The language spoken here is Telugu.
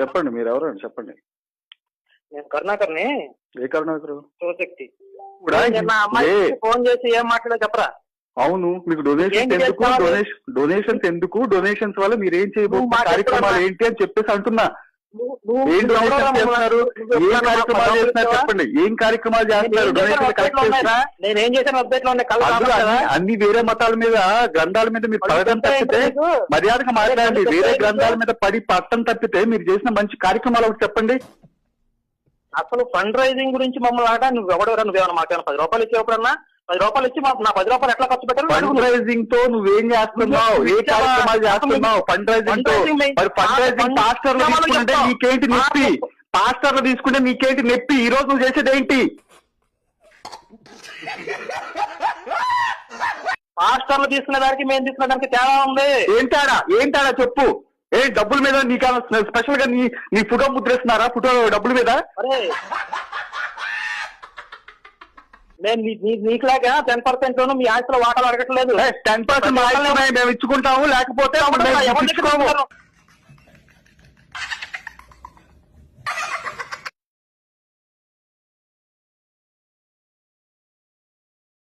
చెప్పండి మీరు ఎవరు? అని చెప్పండి. నేను కరుణాకర్ని. ఏ కరుణాకరు? శివశక్తి ఫోన్ చేసి ఏం మాట్లాడో చెప్పరా? అవును మీకు డొనేషన్స్ ఎందుకు? డొనేషన్ డొనేషన్స్ ఎందుకు? డొనేషన్స్ వల్ల మీరు ఏం మాకు కార్యక్రమాలు ఏంటి అని చెప్పేసి అంటున్నా. చెప్పండి. ఏం కార్యక్రమాలు నేను చేస్తున్నారు? చేశాను? నేను లో? అన్ని- వేరే మతాల మీద గ్రంథాల మీద మీరు చెప్తే తప్పితే? మర్యాదగా మాట్లాడండి. వేరే గ్రంథాల? మీద పడి పట్టం తప్పితే మీరు చేసిన మంచి కార్యక్రమాలు ఒకటి చెప్పండి. అసలు ఫండ్ రైజింగ్ గురించి మమ్మల్ని ఆట నువ్వు ఎవడెవరా నువ్వేమన్నా మాకేమైనా పది రూపాయలు ఇచ్చి ఎప్పుడన్నా? పది రూపాయలు ఇచ్చి మా- నా పది రూపాయలు ఎట్లా ఖర్చు పెట్టారు? ఫండ్ రైజింగ్తో నువ్వేం చేస్తున్నావు? ఏ? కార్యక్రమాలు చేస్తున్నావు? ఫండ్ రైజింగ్తో. Fundraising మెయిన్- మరి ఫండ్ రైజింగ్ ఫండ్ పాస్టర్లు తీసుకుంటే. నీకేంటి నొప్పి? మాకు- పాస్టర్లు తీసుకుంటే నీకేంటి నొప్పి? ఈ రోజు నువ్వు చేసేది ఏంటి? మాస్టర్లు తీసుకునే దానికి మేము తీసుకునే దానికి తేడా ఉంది. ఏంటాడా ఏంటాడా చెప్పు. ఏ డబ్బుల మీద నీకు స్పెషల్గా నీ నీ ఫోటో ముద్రేస్తున్నారా? ఫోటో డబ్బుల మీద? అరే నేను నీకులాగా టెన్ పర్సెంట్ మీ ఆస్తిలో వాటాలు అడగట్లేదు. టెన్ పర్సెంట్ మేము ఇచ్చుకుంటాము లేకపోతే